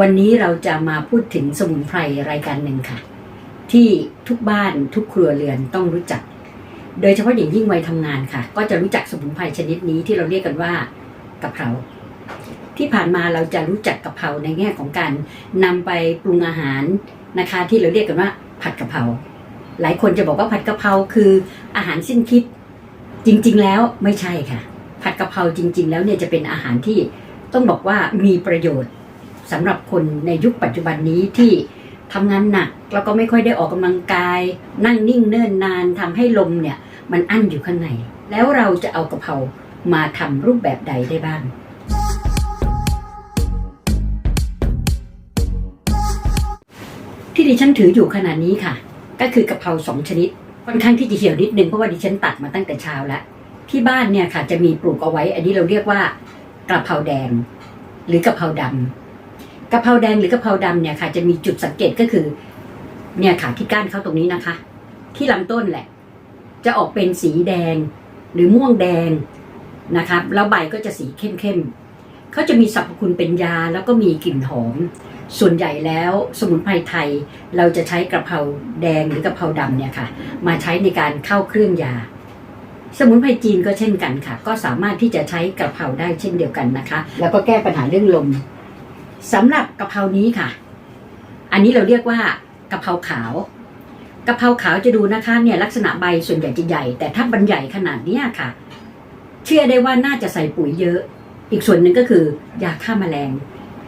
วันนี้เราจะมาพูดถึงสมุนไพรรายการหนึ่งค่ะ ที่ทุกบ้านทุกครัวเรือนต้องรู้จัก โดยเฉพาะอย่างยิ่งวัยทำงานค่ะ ก็จะรู้จักสมุนไพรชนิดนี้ที่เราเรียกกันว่ากะเพราที่ผ่านมาเราจะรู้จักกะเพราในแง่ของการนำไปปรุงอาหารนะคะ ที่เราเรียกกันว่าผัดกะเพรา หลายคนจะบอกว่าผัดกะเพราคืออาหารสิ้นคิด จริง ๆ แล้วไม่ใช่ค่ะ ผัดกะเพราจริง ๆ แล้วเนี่ยจะเป็นอาหารที่ต้องบอกว่ามีประโยชน์สำหรับคนในยุคปัจจุบันนี้ที่ทำงานหนักแล้วก็ไม่ค่อยได้ออกกำลังกาย นั่งนิ่งเนิ่นนานทำให้ลมเนี่ย มันอั้นอยู่ข้างใน แล้วเราจะเอากะเพรามาทำรูปแบบใดได้บ้างที่ดิฉันถืออยู่ขนาดนี้ค่ะ ก็คือกะเพราสองชนิด ค่อนข้างที่จะเหี่ยวนิดนึงเพราะว่าดิฉันตัดมาตั้งแต่เช้าแล้วที่บ้านเนี่ยค่ะจะมีปลูกเอาไว้ อันนี้เราเรียกว่ากระเพราแดง หรือกะเพราดำกะเพราแดงหรือกะเพราดำเนี่ยค่ะ จะมีจุดสังเกตก็คือ เนี่ยค่ะที่ก้านเขาตรงนี้นะคะ ที่ลำต้นแหละ จะออกเป็นสีแดง หรือม่วงแดงนะคะแล้วใบก็จะสีเข้มๆเขาจะมีสรรพคุณเป็นยาแล้วก็มีกลิ่นหอม ส่วนใหญ่แล้วสมุนไพรไทยเราจะใช้กระเพราแดงหรือกระเพราดำเนี่ยค่ะ มาใช้ในการเข้าเครื่องยา สมุนไพรจีนก็เช่นกันค่ะ ก็สามารถที่จะใช้กระเพราได้เช่นเดียวกันนะคะ แล้วก็แก้ปัญหาเรื่องลมสำหรับกระเพรานี้ค่ะ อันนี้เราเรียกว่ากระเพราขาวกระเพราขาวจะดูนะคะเนี่ยลักษณะใบส่วนใหญ่จะใหญ่ แต่ถ้าบรรใหญ่ขนาดเนี้ยค่ะ เชื่อได้ว่าน่าจะใส่ปุ๋ยเยอะ อีกส่วนหนึ่งก็คือยาฆ่าแมลง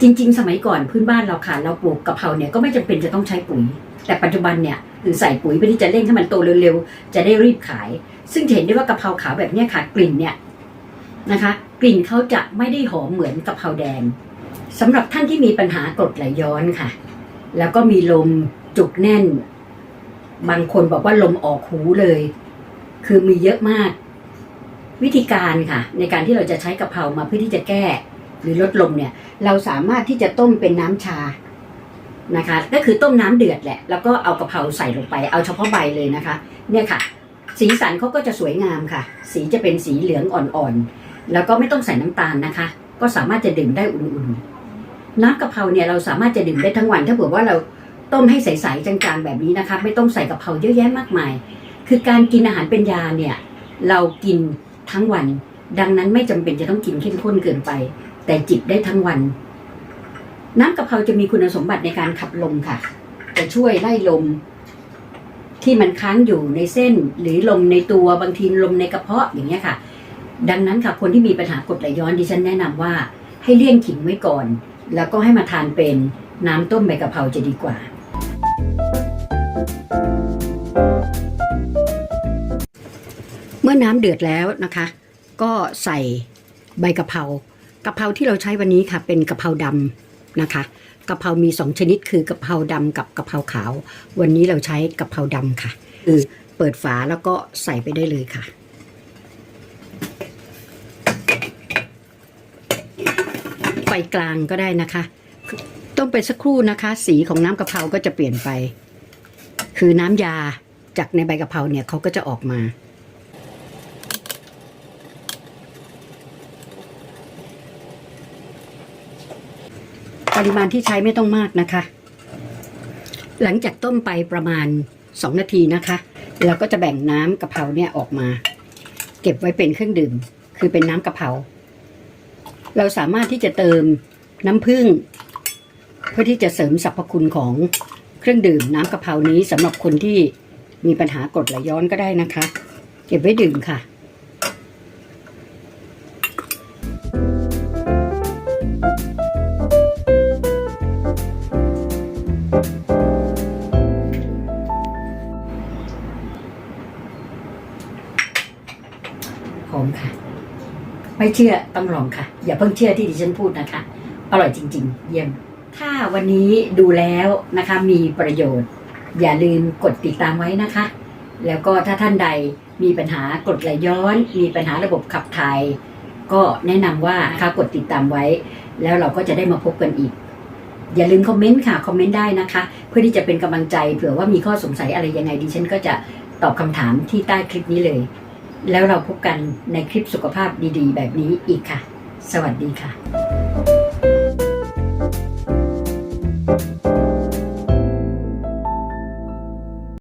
จริง ๆ สมัยก่อนพื้นบ้านเราค่ะเราปลูกกะเพราเนี่ยก็ไม่จำเป็นจะต้องใช้ปุ๋ย แต่ปัจจุบันเนี่ยคือใส่ปุ๋ยเพื่อที่จะเร่งให้มันโตเร็วๆจะได้รีบขาย ซึ่งจะเห็นได้ว่ากะเพราขาวแบบนี้ค่ะกลิ่นเนี่ยนะคะ กลิ่นเขาจะไม่ได้หอมเหมือนกะเพราแดงสำหรับท่านที่มีปัญหากรดไหลย้อนค่ะ แล้วก็มีลมจุกแน่น บางคนบอกว่าลมออกหูเลย คือมีเยอะมาก วิธีการค่ะ ในการที่เราจะใช้กะเพรามาเพื่อที่จะแก้ หรือลดลมเนี่ย เราสามารถที่จะต้มเป็นน้ำชานะคะ ก็คือต้มน้ำเดือดแหละ แล้วก็เอากะเพราใส่ลงไป เอาเฉพาะใบเลยนะคะ เนี่ยค่ะ สีสันเขาก็จะสวยงามค่ะ สีจะเป็นสีเหลืองอ่อนๆ แล้วก็ไม่ต้องใส่น้ำตาลนะคะ ก็สามารถจะดื่มได้อุ่นๆ น้ำกะเพราเนี่ยเราสามารถจะดื่มได้ทั้งวัน ถ้าเผื่อว่าเราต้มให้ใสๆจางๆแบบนี้นะคะ ไม่ต้องใส่กะเพราเยอะแยะมากมาย คือการกินอาหารเป็นยาเนี่ย เรากินทั้งวัน ดังนั้นไม่จำเป็นจะต้องกินเข้มข้นเกินไป แต่จิบได้ทั้งวัน น้ำกะเพราจะมีคุณสมบัติในการขับลมค่ะ จะช่วยไล่ลม ที่มันค้างอยู่ในเส้น หรือลมในตัวบางทีลมในกระเพาะอย่างเงี้ยค่ะ ดังนั้นค่ะคนที่มีปัญหากรดไหลย้อนดิฉันแนะนำว่า ให้เลี่ยงขิงไว้ก่อน แล้วก็ให้มาทานเป็นน้ำต้มใบกะเพราจะดีกว่าเมื่อน้ำเดือดแล้วนะคะ ก็ใส่ใบกะเพรา กะเพราที่เราใช้วันนี้ค่ะ เป็นกะเพราดำนะคะกะเพรามีสองชนิดคือกะเพราดำกับกะเพราขาว วันนี้เราใช้กะเพราดำค่ะคือเปิดฝาแล้วก็ใส่ไปได้เลยค่ะ ไฟกลางก็ได้นะคะ ต้มไปสักครู่นะคะ สีของน้ำกะเพราก็จะเปลี่ยนไป คือน้ำยาจากในใบกะเพราเนี่ยเขาก็จะออกมา ริมาณที่ใช้ไม่ต้องมากนะคะ หลังจากต้มไปประมาณ 2 นาทีนะคะ เราก็จะแบ่งน้ำกะเพราเนี่ยออกมา เก็บไว้เป็นเครื่องดื่ม คือเป็นน้ำกะเพราเราสามารถที่จะเติมน้ำผึ้งเพื่อที่จะเสริมสรรพคุณของเครื่องดื่มน้ำกะเพรานี้สำหรับคนที่มีปัญหากรดไหลย้อนก็ได้นะคะ เก็บไว้ดื่มค่ะ ไม่เชื่อต้องลองค่ะ อย่าเพิ่งเชื่อที่ดิฉันพูดนะคะ อร่อยจริง ๆ เยี่ยม ถ้าวันนี้ดูแล้วนะคะมีประโยชน์ อย่าลืมกดติดตามไว้นะคะ แล้วก็ถ้าท่านใดมีปัญหากดไหลย้อน มีปัญหาระบบขับถ่ายก็แนะนำว่าคะกดติดตามไว้ แล้วเราก็จะได้มาพบกันอีก อย่าลืมคอมเมนต์ค่ะ คอมเมนต์ได้นะคะ เพื่อที่จะเป็นกำลังใจเผื่อว่ามีข้อสงสัยอะไรยังไงดิฉันก็จะตอบคำถามที่ใต้คลิปนี้เลย แล้วเราพบกันในคลิปสุขภาพดีๆ แบบนี้อีกค่ะ สวัสดีค่ะ